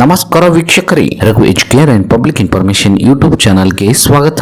ನಮಸ್ಕಾರ ವೀಕ್ಷಕರೇ, Raghu H care and public information YouTube ಚಾನಲ್ಗೆ ಸ್ವಾಗತ.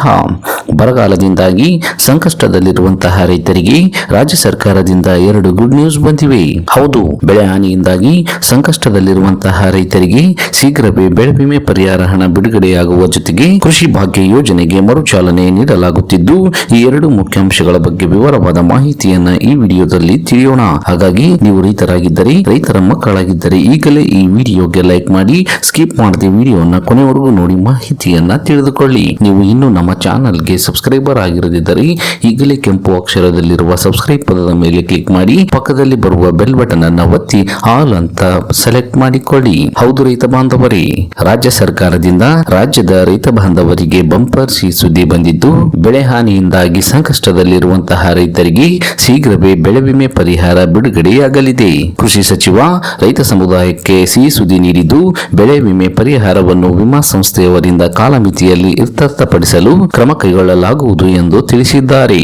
ಬರಗಾಲದಿಂದಾಗಿ ಸಂಕಷ್ಟದಲ್ಲಿರುವಂತಹ ರೈತರಿಗೆ ರಾಜ್ಯ ಸರ್ಕಾರದಿಂದ ಎರಡು ಗುಡ್ ನ್ಯೂಸ್ ಬಂದಿವೆ. ಹೌದು, ಬೆಳೆ ಹಾನಿಯಿಂದಾಗಿ ಸಂಕಷ್ಟದಲ್ಲಿರುವಂತಹ ರೈತರಿಗೆ ಶೀಘ್ರವೇ ಬೆಳೆ ವಿಮೆ ಪರಿಹಾರ ಹಣ ಬಿಡುಗಡೆಯಾಗುವ ಜೊತೆಗೆ ಕೃಷಿ ಭಾಗ್ಯ ಯೋಜನೆಗೆ ಮರುಚಾಲನೆ ನೀಡಲಾಗುತ್ತಿದ್ದು, ಈ ಎರಡು ಮುಖ್ಯಾಂಶಗಳ ಬಗ್ಗೆ ವಿವರವಾದ ಮಾಹಿತಿಯನ್ನ ಈ ವಿಡಿಯೋದಲ್ಲಿ ತಿಳಿಯೋಣ. ಹಾಗಾಗಿ ನೀವು ರೈತರಾಗಿದ್ದರೆ, ರೈತರ ಮಕ್ಕಳಾಗಿದ್ದರೆ ಈಗಲೇ ಈ ವಿಡಿಯೋಗೆ ಲೈಕ್ ಮಾಡಿ ಸ್ಕಿಪ್ ಮಾಡದೆ ವಿಡಿಯೋನ ಕೊನೆವರೆಗೂ ನೋಡಿ ಮಾಹಿತಿಯನ್ನ ತಿಳಿದುಕೊಳ್ಳಿ. ನೀವು ಇನ್ನೂ ನಮ್ಮ ಚಾನಲ್ಗೆ ಸಬ್ಸ್ಕ್ರೈಬರ್ ಆಗಿರದಿದ್ದರೆ ಈಗಲೇ ಕೆಂಪು ಅಕ್ಷರದಲ್ಲಿರುವ ಸಬ್ಸ್ಕ್ರೈಬ್ ಪದದ ಮೇಲೆ ಕ್ಲಿಕ್ ಮಾಡಿ, ಪಕ್ಕದಲ್ಲಿ ಬರುವ ಬೆಲ್ ಬಟನ್ ಅನ್ನ ಒತ್ತಿ, ಆಲ್ ಅಂತ ಸೆಲೆಕ್ಟ್ ಮಾಡಿಕೊಳ್ಳಿ. ಹೌದು ರೈತ ಬಾಂಧವರೇ, ರಾಜ್ಯ ಸರ್ಕಾರದಿಂದ ರಾಜ್ಯದ ರೈತ ಬಾಂಧವರಿಗೆ ಬಂಪರ್ ಸಿ ಸುದ್ದಿ ಬಂದಿದ್ದು, ಬೆಳೆ ಹಾನಿಯಿಂದಾಗಿ ಸಂಕಷ್ಟದಲ್ಲಿರುವಂತಹ ರೈತರಿಗೆ ಶೀಘ್ರವೇ ಬೆಳೆ ವಿಮೆ ಪರಿಹಾರ ಬಿಡುಗಡೆಯಾಗಲಿದೆ. ಕೃಷಿ ಸಚಿವ, ರೈತ ಸಮುದಾಯಕ್ಕೆ ಸಿಹಿ ಸುದ್ದಿ ನೀಡಿದ್ದು ಬೆಳೆ ವಿಮೆ ಪರಿಹಾರವನ್ನು ವಿಮಾ ಸಂಸ್ಥೆಯವರಿಂದ ಕಾಲಮಿತಿಯಲ್ಲಿ ಇತ್ಯರ್ಥಪಡಿಸಲು ಕ್ರಮ ಕೈಗೊಳ್ಳಲಾಗುವುದು ಎಂದು ತಿಳಿಸಿದ್ದಾರೆ.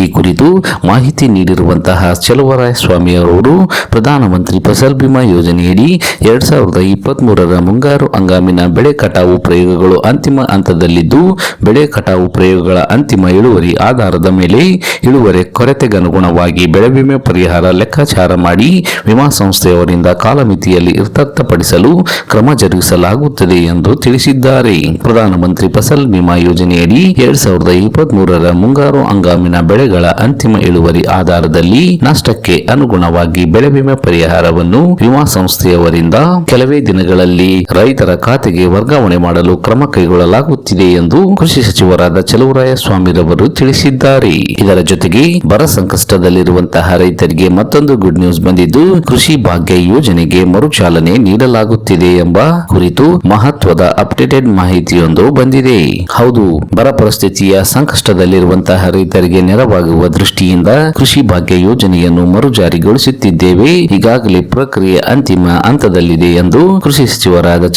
ಈ ಕುರಿತು ಮಾಹಿತಿ ನೀಡಿರುವಂತಹ ಚಲುವರಾಯಸ್ವಾಮಿ ಅವರು ಪ್ರಧಾನಮಂತ್ರಿ ಫಸಲ್ ಬಿಮಾ ಯೋಜನೆಯಡಿ ಎರಡ್ ಸಾವಿರದ ಇಪ್ಪತ್ತ್ ಮೂರರ ಮುಂಗಾರು ಹಂಗಾಮಿನ ಬೆಳೆ ಕಟಾವು ಪ್ರಯೋಗಗಳು ಅಂತಿಮ ಹಂತದಲ್ಲಿದ್ದು, ಬೆಳೆ ಕಟಾವು ಪ್ರಯೋಗಗಳ ಅಂತಿಮ ಇಳುವರಿ ಆಧಾರದ ಮೇಲೆ ಇಳುವರಿ ಕೊರತೆಗನುಗುಣವಾಗಿ ಬೆಳೆ ವಿಮೆ ಪರಿಹಾರ ಲೆಕ್ಕಾಚಾರ ಮಾಡಿ ವಿಮಾ ಸಂಸ್ಥೆಯವರಿಂದ ಕಾಲಮಿತಿಯಲ್ಲಿ ಇತ್ಯರ್ಥಪಡಿಸಲು ಕ್ರಮ ಜರುಗಿಸಲಾಗುತ್ತದೆ ಎಂದು ತಿಳಿಸಿದ್ದಾರೆ. ಪ್ರಧಾನಮಂತ್ರಿ ಫಸಲ್ ಬಿಮಾ ಯೋಜನೆಯಡಿ ಎರಡ್ ಸಾವಿರದ ಇಪ್ಪತ್ತ್ ಮೂರರ ಮುಂಗಾರು ಹಂಗಾಮಿನ ಬೆಳೆಗಳ ಅಂತಿಮ ಇಳುವರಿ ಆಧಾರದಲ್ಲಿ ನಷ್ಟಕ್ಕೆ ಅನುಗುಣವಾಗಿ ಬೆಳೆ ವಿಮೆ ಪರಿಹಾರವನ್ನು ವಿಮಾ ಸಂಸ್ಥೆಯವರಿಂದ ಕೆಲವೇ ದಿನಗಳಲ್ಲಿ ರೈತರ ಖಾತೆಗೆ ವರ್ಗಾವಣೆ ಮಾಡಲು ಕ್ರಮ ಕೈಗೊಳ್ಳಲಾಗುತ್ತಿದೆ ಎಂದು ಕೃಷಿ ಸಚಿವರಾದ ಚಲುವರಾಯ ಸ್ವಾಮಿರವರು ತಿಳಿಸಿದ್ದಾರೆ. ಇದರ ಜೊತೆಗೆ ಬರ ಸಂಕಷ್ಟದಲ್ಲಿರುವಂತಹ ರೈತರಿಗೆ ಮತ್ತೊಂದು ಗುಡ್ ನ್ಯೂಸ್ ಬಂದಿದ್ದು, ಕೃಷಿ ಭಾಗ್ಯ ಯೋಜನೆಗೆ ಮರುಚಾಲನೆ ನೀಡಲಾಗುತ್ತಿದೆ ಎಂಬ ಕುರಿತು ಮಹತ್ವದ ಅಪ್ಡೇಟೆಡ್ ಮಾಹಿತಿಯೊಂದು ಬಂದಿದೆ. ಹೌದು, ಬರ ಪರಿಸ್ಥಿತಿಯ ಸಂಕಷ್ಟದಲ್ಲಿರುವಂತಹ ರೈತರಿಗೆ ನೆರವಾಗುವ ದೃಷ್ಟಿಯಿಂದ ಕೃಷಿ ಭಾಗ್ಯ ಯೋಜನೆಯನ್ನು ಮರು ಜಾರಿಗೊಳಿಸುತ್ತಿದ್ದೇವೆ ಈಗಾಗಲೇ ಪ್ರಕ್ರಿಯೆ ಅಂತಿಮ ಹಂತದಲ್ಲಿದೆ ಎಂದು ಕೃಷಿ ಸಚಿವರಾದ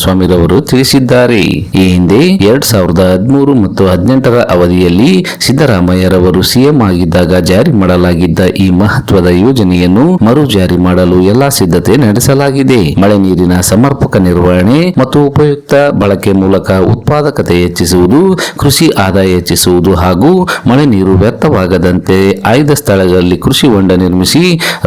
ಸ್ವಾಮಿರವರು ತಿಳಿಸಿದ್ದಾರೆ. ಈ ಹಿಂದೆ ಎರಡ್ ಸಾವಿರದ ಹದಿಮೂರು ಮತ್ತು ಹದಿನೆಂಟರ ಅವಧಿಯಲ್ಲಿ ಸಿದ್ದರಾಮಯ್ಯರವರು ಸಿಎಂ ಆಗಿದ್ದಾಗ ಜಾರಿ ಮಾಡಲಾಗಿದ್ದ ಈ ಮಹತ್ವದ ಯೋಜನೆಯನ್ನು ಮರು ಜಾರಿ ಮಾಡಲು ಎಲ್ಲಾ ಸಿದ್ಧತೆ ನಡೆಸಲಾಗಿದೆ. ಮಳೆ ನೀರಿನ ಸಮರ್ಪಕ ನಿರ್ವಹಣೆ ಮತ್ತು ಉಪಯುಕ್ತ ಬಳಕೆ ಮೂಲಕ ಉತ್ಪಾದಕತೆ ಹೆಚ್ಚಿಸುವುದು, ಕೃಷಿ ಆದಾಯ ಹೆಚ್ಚಿಸುವುದು ಹಾಗೂ ಮಳೆ ನೀರು ವ್ಯರ್ಥವಾಗದಂತೆ ಆಯ್ದ ಸ್ಥಳಗಳಲ್ಲಿ ಕೃಷಿ ಹೊಂಡ ನಿರ್ಮಿಸಿ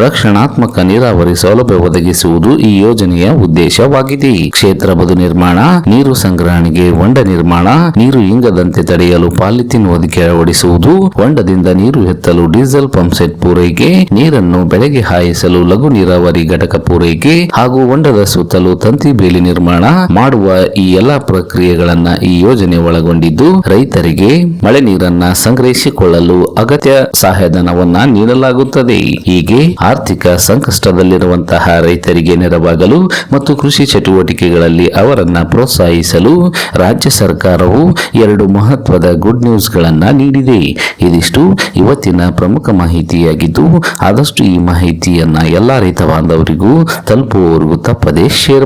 ರಕ್ಷಣಾತ್ಮಕ ನೀರಾವರಿ ಸೌಲಭ್ಯ ಒದಗಿಸುವುದು ಈ ಯೋಜನೆಯ ಉದ್ದೇಶವಾಗಿದೆ. ಕ್ಷೇತ್ರ ಬದು ನಿರ್ಮಾಣ, ನೀರು ಸಂಗ್ರಹಣೆಗೆ ಹೊಂಡ ನಿರ್ಮಾಣ, ನೀರು ಇಂಗದಂತೆ ತಡೆಯಲು ಪಾಲಿಥಿನ್ ಹೊದಿಕೆ ಅಳವಡಿಸುವುದು ಹೊಂಡದಿಂದ ನೀರು ಎತ್ತಲು ಡೀಸೆಲ್ ಪಂಪ್ ಸೆಟ್ ಪೂರೈಕೆ, ನೀರನ್ನು ಬೆಳೆಗೆ ಹಾಯಿಸಲು ಲಘು ನೀರಾವರಿ ಘಟಕ ಪೂರೈಕೆ ಹಾಗೂ ಹೊಂಡದ ಸುತ್ತಲೂ ತಂತಿ ಬೇಲಿ ನಿರ್ಮಾಣ ಮಾಡುವ ಈ ಎಲ್ಲಾ ಪ್ರಕ್ರಿಯೆಗಳನ್ನ ಈ ಯೋಜನೆ ಒಳಗೊಂಡಿದ್ದು, ರೈತರಿಗೆ ಮಳೆ ನೀರನ್ನ ಸಂಗ್ರಹಿಸಿಕೊಳ್ಳಲು ಅಗತ್ಯ ಸಹಾಯಧನವನ್ನ ನೀಡಲಾಗುತ್ತದೆ. ಹೀಗೆ ಆರ್ಥಿಕ ಸಂಕಷ್ಟದಲ್ಲಿರುವಂತಹ ರೈತರಿಗೆ ನೆರವಾಗಲು ಮತ್ತು ಕೃಷಿ ಚಟುವಟಿಕೆಗಳಲ್ಲಿ ಅವರನ್ನ ಪ್ರೋತ್ಸಾಹಿಸಲು ರಾಜ್ಯ ಸರ್ಕಾರವು ಎರಡು ಮಹತ್ವದ ಗುಡ್ ನ್ಯೂಸ್ ಗಳನ್ನ ನೀಡಿದೆ. ಇದಿಷ್ಟು. ಇವತ್ತಿನ ಪ್ರಮುಖ ಮಾಹಿತಿಯಾಗಿದ್ದು, ಆದಷ್ಟು ಈ ಮಾಹಿತಿಯನ್ನ ಎಲ್ಲಾ ರೈತ ಬಾಂಧವರಿಗೂ ತಲುಪುವವರೆಗೂ ತಪ್ಪದೆ ಶೇರ್